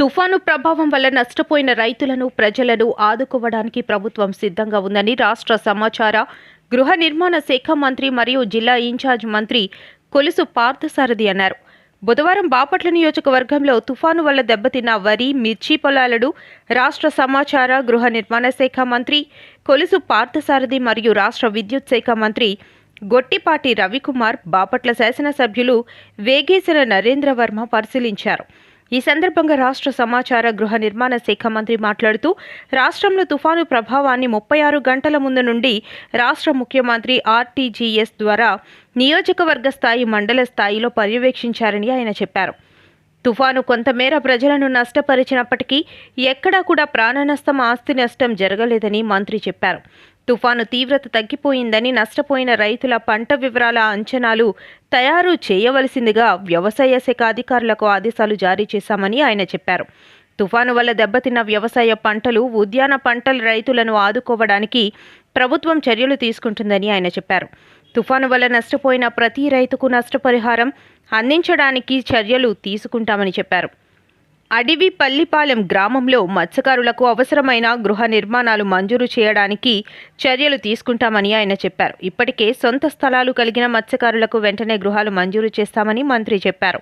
తుఫాను ప్రభావం వల్ల నష్టపోయిన రైతులను ప్రజలను ఆదుకోవడానికి ప్రభుత్వం సిద్ధంగా ఉందని రాష్ట్ర సమాచార గృహ నిర్మాణ శాఖ మంత్రి మరియు జిల్లా ఇన్ఛార్జ్ మంత్రి కొలుసు పార్థసారథి అన్నారు. బుధవారం బాపట్ల నియోజకవర్గంలో తుఫాను వల్ల దెబ్బతిన్న వరి మిర్చి పొలాలను రాష్ట్ర సమాచార గృహ నిర్మాణ శాఖ మంత్రి కొలుసు పార్థసారథి మరియు రాష్ట్ర విద్యుత్ శాఖ మంత్రి గొట్టిపాటి రవికుమార్ బాపట్ల శాసనసభ్యులు వేగేసిన నరేంద్రవర్మ పరిశీలించారు. ఈ సందర్భంగా రాష్ట్ర సమాచార గృహ నిర్మాణ శాఖ మంత్రి మాట్లాడుతూ రాష్ట్రంలో తుఫాను ప్రభావాన్ని ముప్పై ఆరు గంటల ముందు నుండి రాష్ట్ర ముఖ్యమంత్రి ఆర్టీజీఎస్ ద్వారా నియోజకవర్గ స్థాయి మండల స్థాయిలో పర్యవేక్షించారని ఆయన చెప్పారు. తుఫాను కొంతమేర ప్రజలను నష్టపరిచినప్పటికీ ఎక్కడా కూడా ప్రాణ నష్టం ఆస్తి నష్టం జరగలేదని మంత్రి చెప్పారు. తుఫాను తీవ్రత తగ్గిపోయిందని నష్టపోయిన రైతుల పంట వివరాల అంచనాలు తయారు చేయవలసిందిగా వ్యవసాయ శాఖ అధికారులకు ఆదేశాలు జారీ చేశామని ఆయన చెప్పారు. తుఫాను వల్ల దెబ్బతిన్న వ్యవసాయ పంటలు ఉద్యాన పంటల రైతులను ఆదుకోవడానికి ప్రభుత్వం చర్యలు తీసుకుంటుందని ఆయన చెప్పారు. తుఫాను వల్ల నష్టపోయిన ప్రతి రైతుకు నష్టపరిహారం అందించడానికి చర్యలు తీసుకుంటామని చెప్పారు. అడివి పల్లిపాలెం గ్రామంలో మత్స్యకారులకు అవసరమైన గృహ నిర్మాణాలు మంజూరు చేయడానికి చర్యలు తీసుకుంటామని ఆయన చెప్పారు. ఇప్పటికే సొంత స్థలాలు కలిగిన మత్స్యకారులకు వెంటనే గృహాలు మంజూరు చేస్తామని మంత్రి చెప్పారు.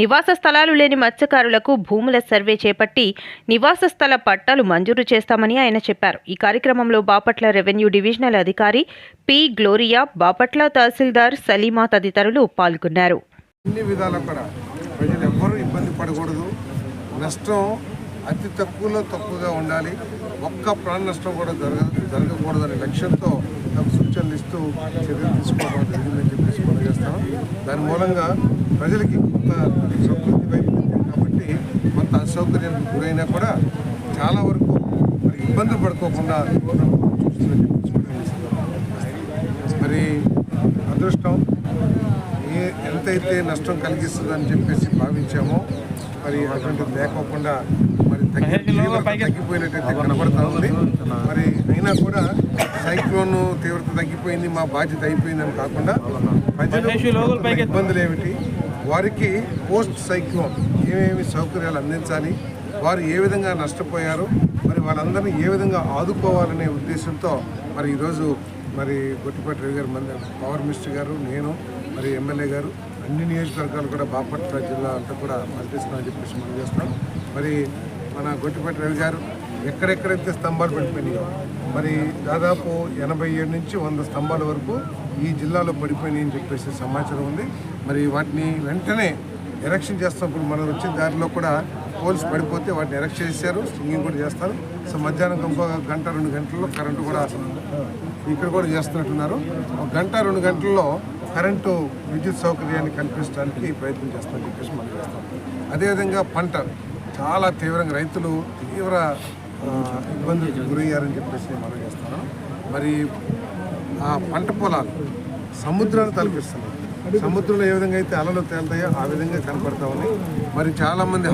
నివాస స్థలాలు లేని మత్స్యకారులకు భూముల సర్వే చేపట్టి నివాస స్థల పట్టాలు మంజూరు చేస్తామని ఆయన చెప్పారు. ఈ కార్యక్రమంలో బాపట్ల రెవెన్యూ డివిజనల్ అధికారి పి గ్లోరియా బాపట్ల తహసీల్దార్ సలీమా తదితరులు పాల్గొన్నారు. అన్ని విధాలా కూడా ప్రజలు ఎవ్వరూ ఇబ్బంది పడకూడదు. నష్టం అతి తక్కువలో తక్కువగా ఉండాలి. ఒక్క ప్రాణ నష్టం కూడా జరగ జరగకూడదనే లక్ష్యంతో నాకు సూచనలు ఇస్తూ చర్యలు తీసుకోవడం జరిగిందని చెప్పేసి మనం చేస్తాం. దాని మూలంగా ప్రజలకి కొంత సమృద్ధి వైపు కాబట్టి కొంత అసౌకర్యానికి గురైనా కూడా చాలా వరకు మరి ఇబ్బంది పడుకోకుండా మరి అదృష్టం ఏ ఎంతైతే నష్టం కలిగిస్తుందని చెప్పేసి భావించామో మరి అటువంటిది లేకోకుండా మరి తగ్గి తీవ్రత తగ్గిపోయినట్టయితే కనబడతా ఉంది. మరి అయినా కూడా సైక్లోన్ తీవ్రత తగ్గిపోయింది మా బాధ్యత అయిపోయిందని కాకుండా ప్రజలు ఇబ్బందులు ఏమిటి? వారికి పోస్ట్ సైక్లోన్ ఏమేమి సౌకర్యాలు అందించాలి? వారు ఏ విధంగా నష్టపోయారు? మరి వాళ్ళందరినీ ఏ విధంగా ఆదుకోవాలనే ఉద్దేశంతో మరి ఈరోజు మరి గొట్టిపాటి రవి గారు పవర్ మినిస్టర్ గారు నేను మరి ఎమ్మెల్యే గారు అన్ని నియోజకవర్గాలు కూడా బాపట్ల జిల్లా అంతా కూడా పర్యటిస్తున్నామని చెప్పేసి మనం చేస్తున్నాం. మరి మన గొట్టిపేట రవి గారు ఎక్కడెక్కడైతే స్తంభాలు పడిపోయినాయో మరి దాదాపు ఎనభై ఏడు నుంచి వంద స్తంభాల వరకు ఈ జిల్లాలో పడిపోయినాయి అని చెప్పేసి సమాచారం ఉంది. మరి వాటిని వెంటనే ఎరక్షన్ చేస్తున్నప్పుడు మనం వచ్చిన దారిలో కూడా పోల్స్ పడిపోతే వాటిని ఎరక్షన్ చేశారు. సింగింగ్ కూడా చేస్తారు. సో మధ్యాహ్నం ఇంకో గంట రెండు గంటల్లో కరెంటు కూడా ఇక్కడ కూడా చేస్తున్నట్టున్నారు. ఒక గంట రెండు గంటల్లో కరెంటు విద్యుత్ సౌకర్యాన్ని కల్పించడానికి ప్రయత్నం చేస్తామని చెప్పేసి మనం చేస్తాం అదేవిధంగా పంట చాలా తీవ్రంగా రైతులు తీవ్ర ఇబ్బందులకు గురయ్యారని చెప్పేసి మనం చేస్తున్నాం. మరి ఆ పంట పొలాలు సముద్రాన్ని తలపిస్తున్నాం సముద్రంలో ఏ విధంగా అయితే అలలు తేలుతాయో ఆ విధంగా కనపడతా ఉన్నాయి. మరి చాలామంది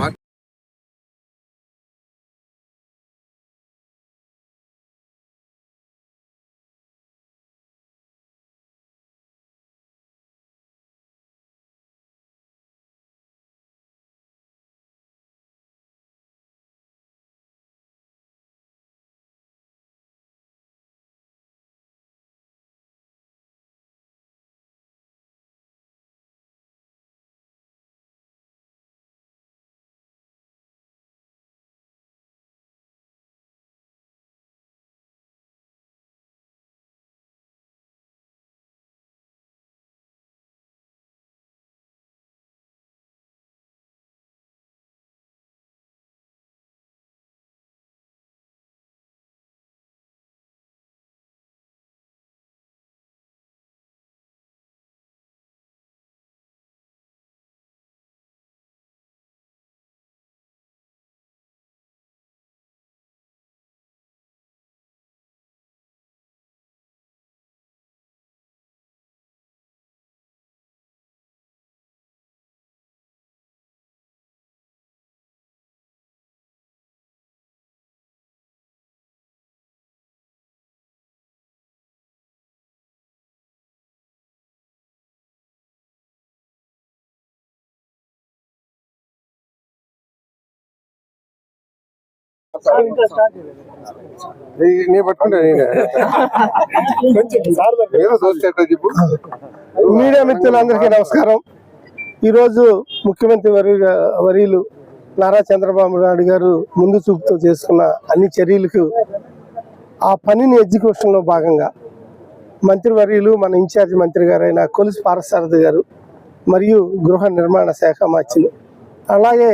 నీ- పట్టుకుంటా నేనే. చెప్పు మీడియా మిత్రులందరికీ నమస్కారం ఈరోజు ముఖ్యమంత్రి వరి వరీలు నారా చంద్రబాబు నాయుడు గారు ముందు చూపుతో చేసుకున్న అన్ని చర్యలకు ఆ పనిని ఎగ్జిక్యూషన్లో భాగంగా మంత్రివర్యులు మన ఇన్ఛార్జ్ మంత్రి గారైన కొలుసు పారసారథి గారు మరియు గృహ నిర్మాణ శాఖ మార్చులు అలాగే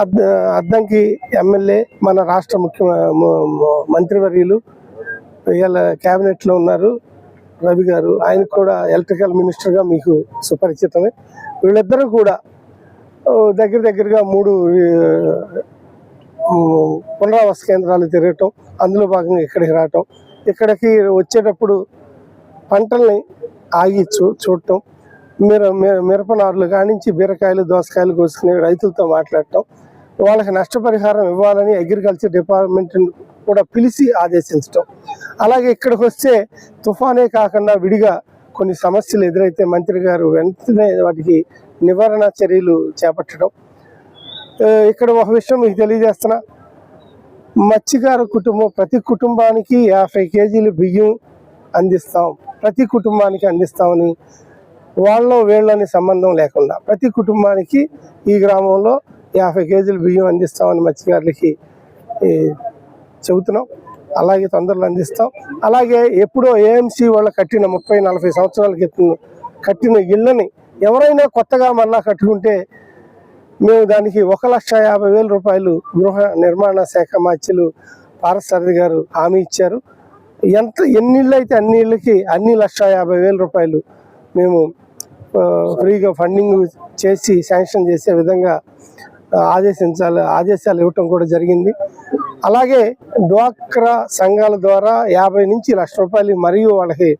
అద్దంకి ఎమ్మెల్యే మన రాష్ట్ర ముఖ్య మంత్రివర్యులు ఇవాళ క్యాబినెట్లో ఉన్నారు రవి గారు. ఆయన కూడా ఎలక్ట్రికల్ మినిస్టర్గా మీకు సుపరిచితమే. వీళ్ళిద్దరూ కూడా దగ్గర దగ్గరగా మూడు పునరావాస కేంద్రాలు తిరగటం అందులో భాగంగా ఇక్కడికి రావటం. ఇక్కడికి వచ్చేటప్పుడు పంటల్ని ఆగి చూ చూడటం మిర మిరప మిరపనారులు కానించి బీరకాయలు దోసకాయలు కోసుకునే రైతులతో మాట్లాడటం. వాళ్ళకి నష్టపరిహారం ఇవ్వాలని అగ్రికల్చర్ డిపార్ట్మెంట్ కూడా పిలిచి ఆదేశించటం. అలాగే ఇక్కడికి వస్తే తుఫానే కాకుండా విడిగా కొన్ని సమస్యలు ఎదురైతే మంత్రి గారు వెంటనే వాటికి నివారణ చర్యలు చేపట్టడం. ఇక్కడ ఒక విషయం మీకు తెలియజేస్తున్నా. మత్స్యకార కుటుంబం ప్రతి కుటుంబానికి యాభై కేజీలు బియ్యం అందిస్తాం. ప్రతి కుటుంబానికి అందిస్తామని వాళ్ళలో వీళ్ళని సంబంధం లేకుండా ప్రతి కుటుంబానికి ఈ గ్రామంలో యాభై కేజీలు బియ్యం అందిస్తామని మత్స్యకారులకి చెబుతున్నాం. అలాగే తొందరలో అందిస్తాం. అలాగే ఎప్పుడో ఏఎంసీ వాళ్ళు కట్టిన ముప్పై నలభై సంవత్సరాల క్రితం కట్టిన ఇళ్ళని ఎవరైనా కొత్తగా మళ్ళా కట్టుకుంటే మేము దానికి ఒక లక్ష యాభై వేల రూపాయలు గృహ నిర్మాణ శాఖ మాత్యులు పారసారథి గారు హామీ ఇచ్చారు. ఎంత ఎన్ని ఇళ్ళు అయితే అన్ని ఇళ్ళకి అన్ని లక్ష యాభై వేల రూపాయలు మేము ఫ్రీగా ఫండింగ్ చేసి శాంక్షన్ చేసే విధంగా ఆదేశించాలి ఆదేశాలు ఇవ్వటం కూడా జరిగింది. అలాగే డ్వాక్రా సంఘాల ద్వారా యాభై నుంచి లక్ష రూపాయలు మరియు వాళ్ళకి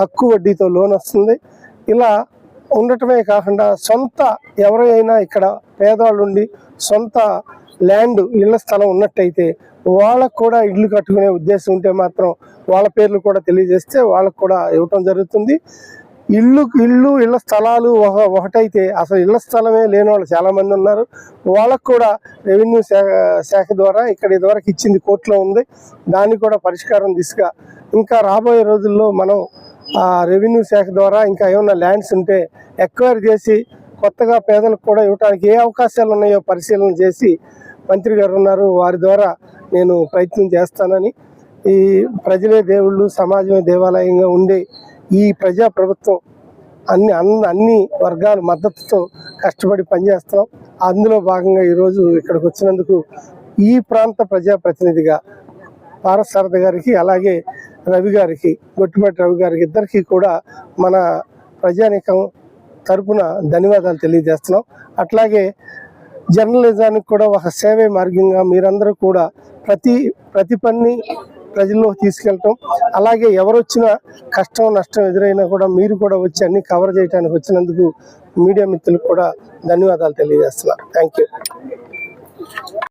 తక్కువ వడ్డీతో లోన్ వస్తుంది. ఇలా ఉండటమే కాకుండా సొంత ఎవరైనా ఇక్కడ పేదవాళ్ళు ఉండి సొంత ల్యాండ్ ఇళ్ళ స్థలం ఉన్నట్టయితే వాళ్ళకు కూడా ఇల్లు కట్టుకునే ఉద్దేశం ఉంటే మాత్రం వాళ్ళ పేర్లు కూడా తెలియజేస్తే వాళ్ళకు కూడా ఇవ్వటం జరుగుతుంది. ఇల్లు ఇల్లు ఇళ్ళ స్థలాలు ఒక ఒకటైతే అసలు ఇళ్ళ స్థలమే లేని వాళ్ళు చాలామంది ఉన్నారు. వాళ్ళకు కూడా రెవెన్యూ శాఖ శాఖ ద్వారా ఇక్కడ ఇదివరకు ఇచ్చింది కోర్టులో ఉంది. దాన్ని కూడా పరిష్కారం దిశగా ఇంకా రాబోయే రోజుల్లో మనం ఆ రెవెన్యూ శాఖ ద్వారా ఇంకా ఏమైనా ల్యాండ్స్ ఉంటే ఎక్వైర్ చేసి కొత్తగా పేదలకు కూడా ఇవ్వడానికి ఏ అవకాశాలు ఉన్నాయో పరిశీలన చేసి మంత్రి గారు ఉన్నారు. వారి ద్వారా నేను ప్రయత్నం చేస్తానని ఈ ప్రజలే దేవుళ్ళు సమాజమే దేవాలయంగా ఉండే ఈ ప్రజా ప్రభుత్వం అన్ని అన్ని అన్ని వర్గాల మద్దతుతో కష్టపడి పనిచేస్తాం. అందులో భాగంగా ఈరోజు ఇక్కడికి వచ్చినందుకు ఈ ప్రాంత ప్రజాప్రతినిధిగా పారసారథి గారికి అలాగే రవి గారికి గొట్టిపాటి రవి గారికి ఇద్దరికి కూడా మన ప్రజానికం తరపున ధన్యవాదాలు తెలియజేస్తున్నాం. అట్లాగే జర్నలిజానికి కూడా ఒక సేవే మార్గంగా మీరందరూ కూడా ప్రతి ప్రతి పని ప్రజల్లో తీసుకెళ్ళటం. అలాగే ఎవరు వచ్చినా కష్టం నష్టం ఎదురైనా కూడా మీరు కూడా వచ్చి అన్ని కవర్ చేయడానికి వచ్చినందుకు మీడియా మిత్రులకు కూడా ధన్యవాదాలు తెలియజేస్తున్నారు. Thank you